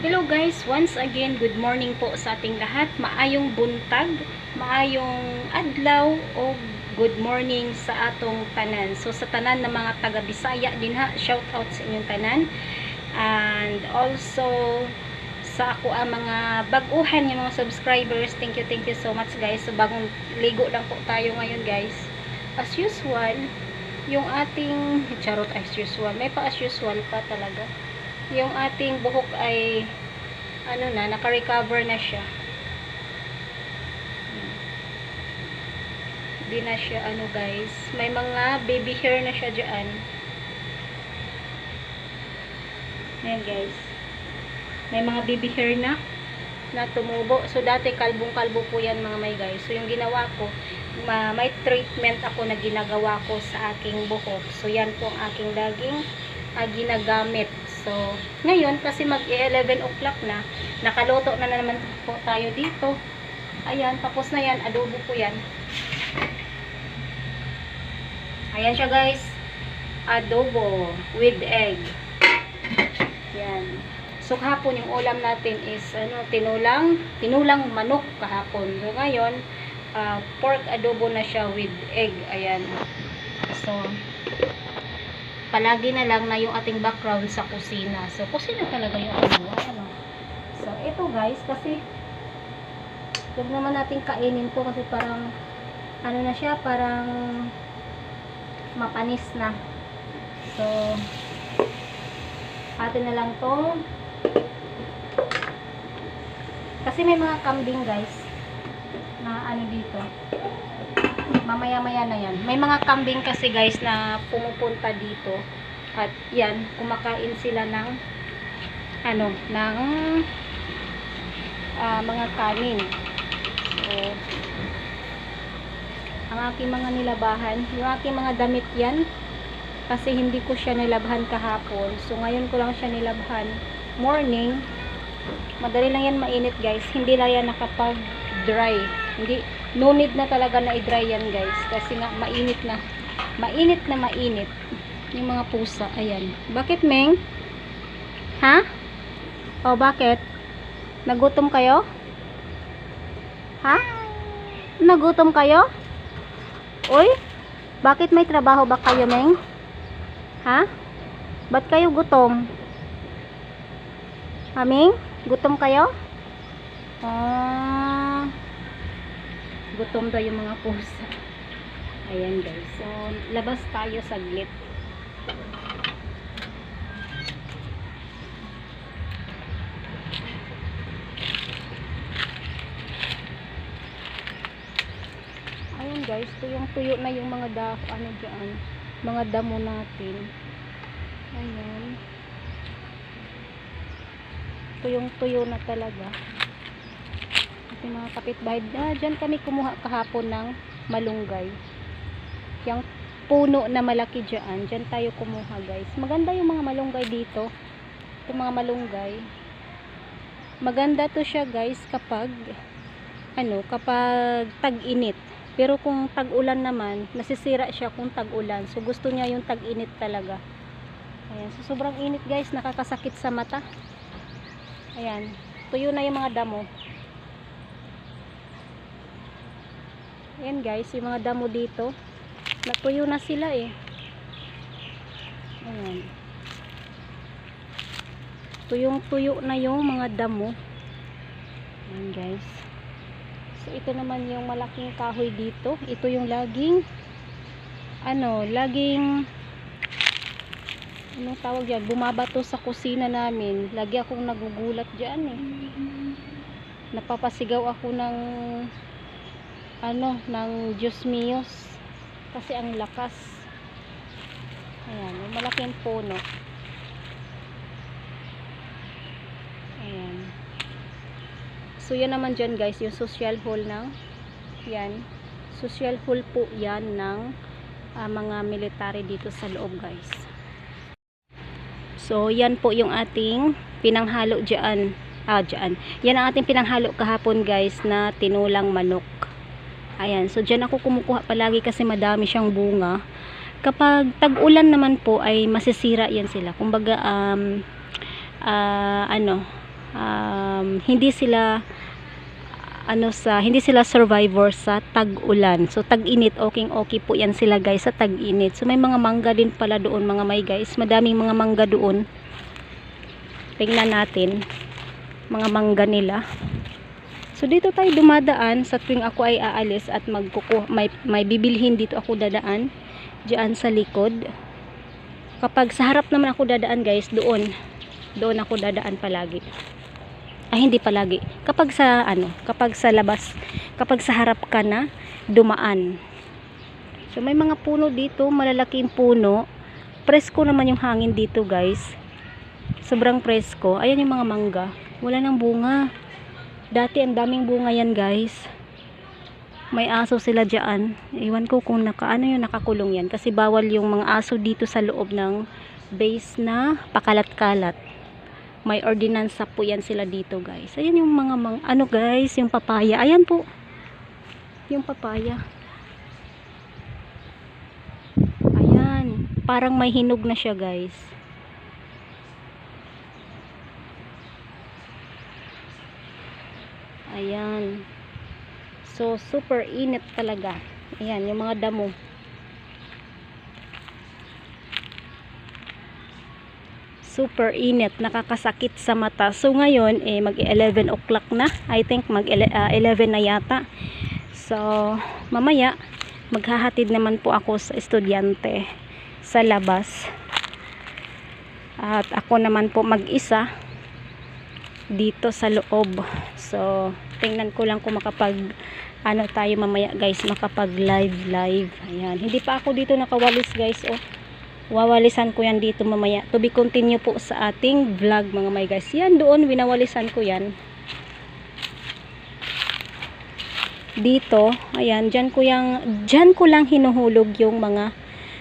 Hello guys, once again, good morning po sa ating lahat. Maayong buntag, maayong adlaw o good morning sa atong tanan. So sa tanan ng mga taga Bisaya din ha, shout out sa inyong tanan. And also sa ako ang mga baguhan yung mga subscribers. Thank you, thank you so much guys. So bagong ligo lang po tayo ngayon guys. As usual, yung ating charot as usual. May pa as usual pa talaga yung ating buhok ay ano na, naka-recover na siya. Hindi na siya ano guys. May mga baby hair na siya dyan. Ayan guys. May mga baby hair na na tumubo. So dati kalbong-kalbo po yan mga may guys. So yung ginawa ko, ma may treatment ako na ginagawa ko sa aking buhok. So yan po ang aking laging ah, ginagamit. So, ngayon, kasi mag-11 o'clock na, nakaluto na, naman po tayo dito. Ayan, tapos na yan, adobo po yan. Ayan siya guys, adobo with egg. Yan. So, kahapon yung ulam natin is, ano, tinulang, tinulang manok kahapon. So, ngayon, ah, pork adobo na siya with egg. Ayan. So, palagi na lang na yung ating background sa kusina. So, kusina talaga yung ano. ano. So, ito guys, kasi huwag naman natin kainin to kasi parang ano na siya, parang mapanis na. So, atin na lang to. Kasi may mga kambing guys na ano dito mamaya-maya na yan. May mga kambing kasi guys na pumupunta dito at yan, kumakain sila ng ano, ng ah, mga kanin. So, ang aking mga nilabahan, yung aking mga damit yan, kasi hindi ko siya nilabhan kahapon. So, ngayon ko lang siya nilabhan. Morning, madali lang yan mainit guys. Hindi lang yan nakapag-dry. Hindi, no need na talaga na i-dry yan guys. Kasi nga, mainit na. Mainit na mainit. Yung mga pusa. Ayan. Bakit, Meng? Ha? O, bakit? Nagutom kayo? Ha? Nagutom kayo? Uy? Bakit may trabaho ba kayo, Meng? Ha? Ba't kayo gutom? Aming? Gutom kayo? Ah. Gutom daw yung mga pusa. Ayan guys. So, labas tayo saglit. Ayan guys, tuyong tuyo na yung mga da, ano dyan, mga damo natin. Ayan. Tuyong tuyo na talaga. Kasi mga kapitbahay, ah, dyan kami kumuha kahapon ng malunggay. Yung puno na malaki dyan, dyan tayo kumuha guys. Maganda yung mga malunggay dito. Itong mga malunggay. Maganda to siya guys kapag ano, kapag tag-init. Pero kung tag-ulan naman, nasisira siya kung tag-ulan. So gusto niya yung tag-init talaga. Ayan, so sobrang init guys, nakakasakit sa mata. Ayan, tuyo na yung mga damo. Ayan guys, yung mga damo dito. Natuyo na sila eh. Ayan. Tuyong-tuyo na yung mga damo. Ayan guys. So ito naman yung malaking kahoy dito. Ito yung laging ano, laging anong tawag yan? Bumabato sa kusina namin. Lagi akong nagugulat dyan eh. Napapasigaw ako ng ano, ng Diyos míos. Kasi ang lakas. Ayan, malaking puno. Ayan. So, yan naman dyan guys, yung social hall ng yan. Social hall po yan ng ah, mga military dito sa loob guys. So, yan po yung ating pinanghalo dyan. Ah, dyan. Yan ang ating pinanghalo kahapon guys na tinulang manok. Ayan. So, dyan ako kumukuha palagi kasi madami siyang bunga. Kapag tag-ulan naman po ay masisira yan sila. Kumbaga, um, ah, ano, um, hindi sila ano sa hindi sila survivor sa tag-ulan. So tag-init, okay okay po 'yan sila guys sa tag-init. So may mga mangga din pala doon mga may guys. Madaming mga mangga doon. Tingnan natin mga mangga nila. So dito tayo dumadaan sa tuwing ako ay aalis at magkuku may may bibilhin dito ako dadaan diyan sa likod. Kapag sa harap naman ako dadaan guys, doon. Doon ako dadaan palagi. Ay hindi palagi. Kapag sa ano kapag sa labas kapag sa harap ka na dumaan. So may mga puno dito malalaking puno. Presko naman yung hangin dito guys. Sobrang presko. Ayan yung mga mangga. Wala nang bunga dati ang daming bunga yan guys. May aso sila dyan. Iwan ko kung naka, ano yung nakakulong yan. Kasi bawal yung mga aso dito sa loob ng base na pakalat-kalat. May ordinansa po yan sila dito guys. Ayan yung mga mang, ano guys yung papaya. Ayan po. Yung papaya. Ayan. Parang may hinog na siya guys ayan so super init talaga ayan yung mga damo super init, nakakasakit sa mata. So ngayon, eh, mag 11 o'clock na. I think mag ah, 11 na yata. So, mamaya, maghahatid naman po ako sa estudyante sa labas. At ako naman po mag-isa dito sa loob. So, tingnan ko lang kung makapag ano tayo mamaya guys, makapag live live. Ayan. Hindi pa ako dito nakawalis guys, oh. Wawalisan ko yan dito mamaya. To be continue po sa ating vlog mga may guys. Yan doon winawalisan ko yan. Dito ayan dyan ko, yang, dyan ko lang hinuhulog yung mga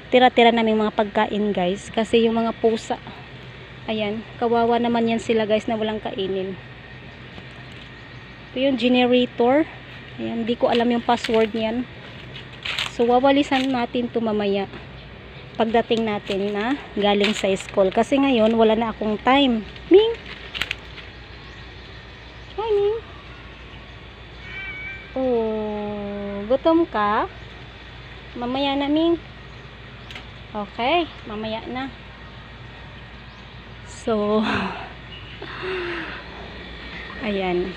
tira-tira naming mga pagkain guys. Kasi yung mga pusa ayan kawawa naman yan sila guys na walang kainin ito yung generator ayan di ko alam yung password niyan so wawalisan natin to mamaya pagdating natin na galing sa school. Kasi ngayon, wala na akong time. Ming! Hi, Ming! Oh, gutom ka? Mamaya na, Ming. Okay, mamaya na. So, ayan.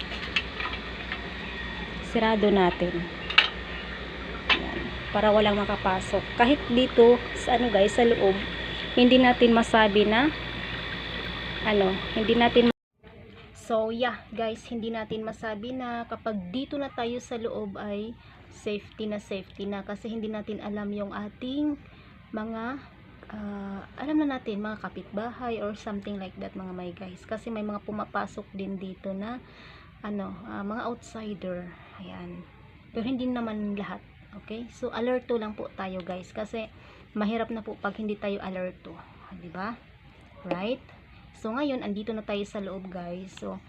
Sirado natin. Para walang makapasok. Kahit dito sa ano guys sa loob hindi natin masabi na ano hindi natin so yeah guys hindi natin masabi na kapag dito na tayo sa loob ay safety na safety na. Kasi hindi natin alam yung ating mga uh, alam na natin mga kapitbahay or something like that mga may guys. Kasi may mga pumapasok din dito na ano uh, mga outsider ayan pero hindi naman lahat Okay? So, alerto lang po tayo guys. Kasi, mahirap na po pag hindi tayo alerto. di ba? Right? So, ngayon, andito na tayo sa loob guys. So,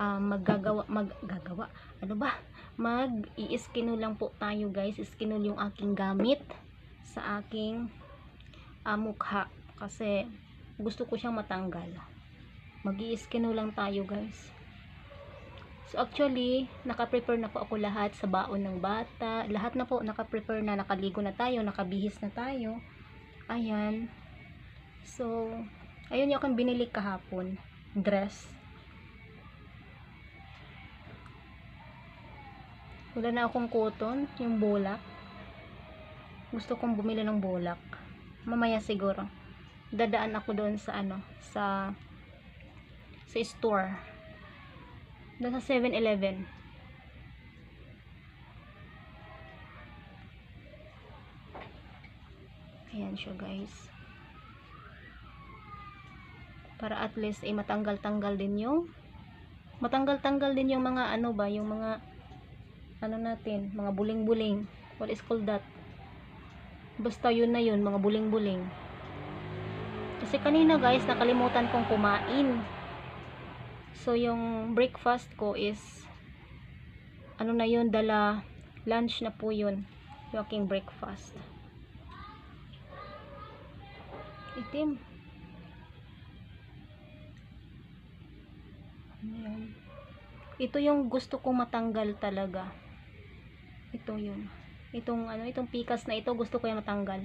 um, maggagawa, maggagawa, ano ba? Mag-i-skinol lang po tayo guys. Skinol yung aking gamit sa aking uh, mukha. Kasi, gusto ko siyang matanggal. Mag-i-skinol lang tayo guys. So actually, naka-prepare na po ako lahat sa baon ng bata. Lahat na po naka-prepare na, nakaligo na tayo, nakabihis na tayo. Ayan. So, ayun yung akong binili kahapon. Dress. Wala na akong cotton, yung bulak. Gusto kong bumili ng bulak. Mamaya siguro. Dadaan ako doon sa ano, sa sa store doon sa 7-Eleven. Ayan siya guys. Para at least ay eh, matanggal-tanggal din yung matanggal-tanggal din yung mga ano ba, yung mga ano natin, mga buling-buling. What is called that? Basta yun na yun, mga buling-buling. Kasi kanina guys, nakalimutan kong kumain. So, yung breakfast ko is ano na yun, dala lunch na po yun. Yung aking breakfast. Itim. Ayan. Ito yung gusto kong matanggal talaga. Ito yun. Itong ano, itong pikas na ito gusto ko yung matanggal.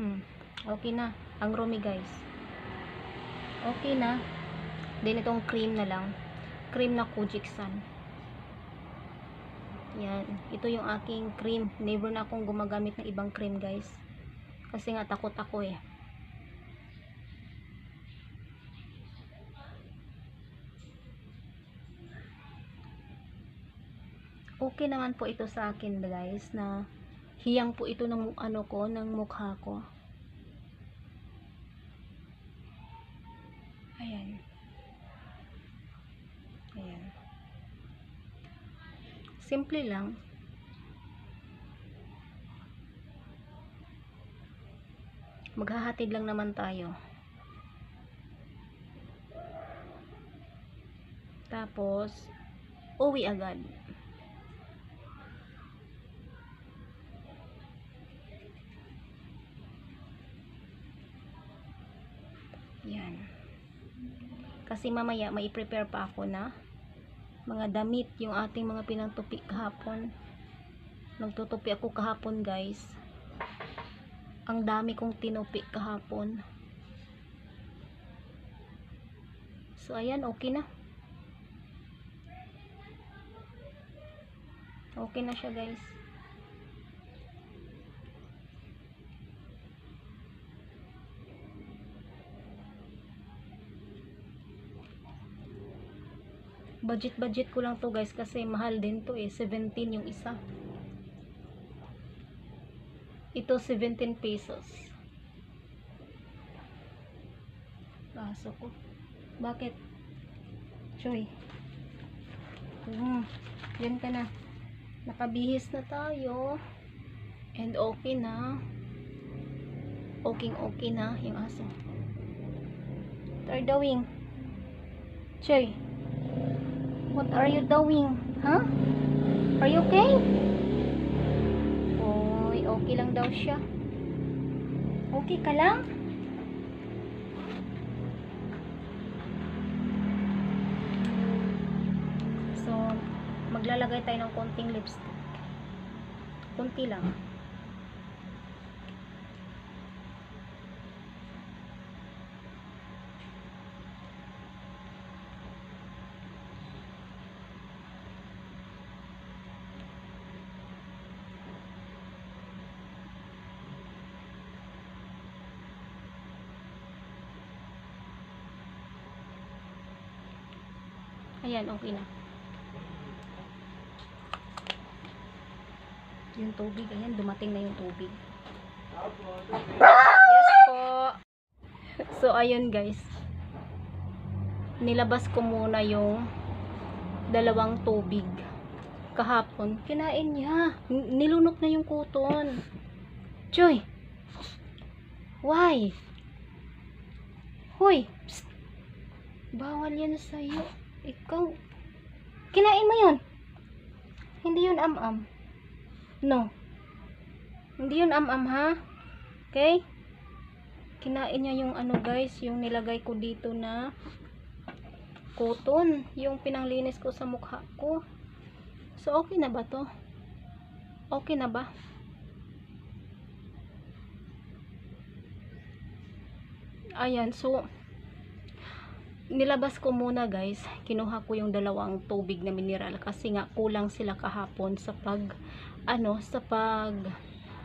Hmm. Okay na. Ang rumi guys. Okay na. Then itong cream na lang. Cream na Kujiksan. Yan. Ito yung aking cream. Never na akong gumagamit ng ibang cream guys. Kasi nga takot ako eh. Okay naman po ito sa akin guys na hiyang po ito ng ano ko, ng mukha ko. Ayan. Ayan. Simple lang. Maghahatid lang naman tayo. Tapos, uwi agad. Yan. Kasi mamaya, may prepare pa ako na mga damit, yung ating mga pinantupi kahapon. Nagtutupi ako kahapon, guys. Ang dami kong tinupi kahapon. So, ayan, okay na. Okay na siya, guys. Budget budget ko lang to guys kasi mahal din to eh. 17 yung isa. Ito 17 pesos. Baso ko. Bakit? Choy. Hmm, yan ka na. Nakabihis na tayo. And okay na. Okay okay na yung aso. What are doing choy What are you doing? Huh? Are you okay? Oy, okay lang daw siya. Okay ka lang? So, maglalagay tayo ng konting lipstick. Konti lang. Ayan, okay na. Yung tubig, ayan, dumating na yung tubig. Yes po. So, ayun guys. Nilabas ko muna yung dalawang tubig. Kahapon, kinain niya. Nilunok na yung kuton. Joy! Why? Hoy! Psst! Bawal yan sa'yo. Ikaw. Kinain mo yun. Hindi yun am-am. No. Hindi yun am-am ha. Okay? Kinain niya yung ano guys, yung nilagay ko dito na cotton. Yung pinanglinis ko sa mukha ko. So, okay na ba to? Okay na ba? Ayan, so, nilabas ko muna guys. Kinuha ko yung dalawang tubig na mineral kasi nga kulang sila kahapon sa pag ano sa pag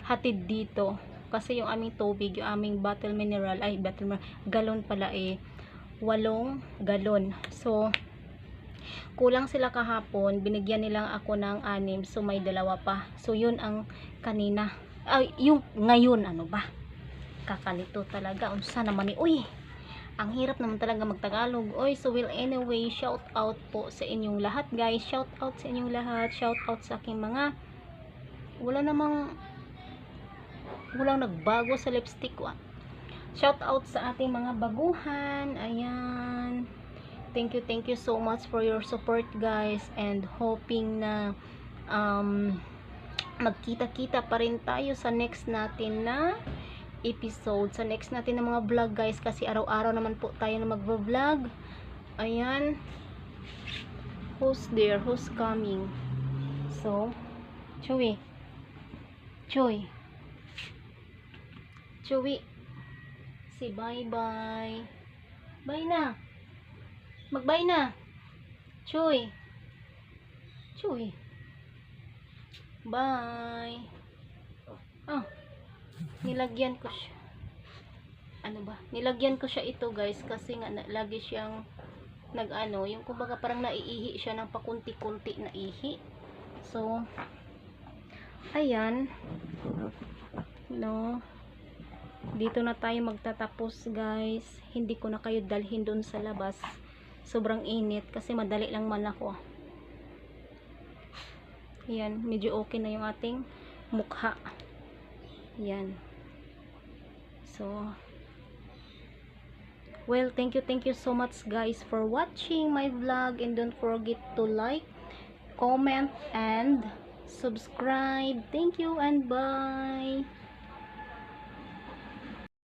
hatid dito. Kasi yung aming tubig yung aming bottle mineral ay bottle galon pala eh walong galon. So kulang sila kahapon. Binigyan nilang ako ng anim so may dalawa pa. So yun ang kanina. Ay yung ngayon ano ba? Kakalito talaga. Unsa naman ni uy ang hirap naman talaga magtagalog. Oy, so well anyway, shout out po sa inyong lahat guys. Shout out sa inyong lahat. Shout out sa aking mga wala namang walang nagbago sa lipstick ko. Shout out sa ating mga baguhan. Ayan. Thank you, thank you so much for your support guys and hoping na um, magkita-kita pa rin tayo sa next natin na episode. Sa next natin ng mga vlog guys kasi araw-araw naman po tayo na magvo-vlog ayan. Who's there? Who's coming? So Chewy. Choy Chewy. Si bye bye bye na. Mag bye na. Choy Choy bye. Ah nilagyan ko siya. Ano ba? Nilagyan ko siya ito guys kasi nga lagi siyang nag ano yung kumbaga parang naiihi siya ng pakunti-kunti na ihi. So ayan. No. Dito na tayo magtatapos guys. Hindi ko na kayo dalhin doon sa labas. Sobrang init kasi madali lang man ako. Ayan medyo okay na yung ating mukha. Yan. So, well, thank you, thank you so much guys for watching my vlog and don't forget to like, comment, and subscribe. Thank you and bye!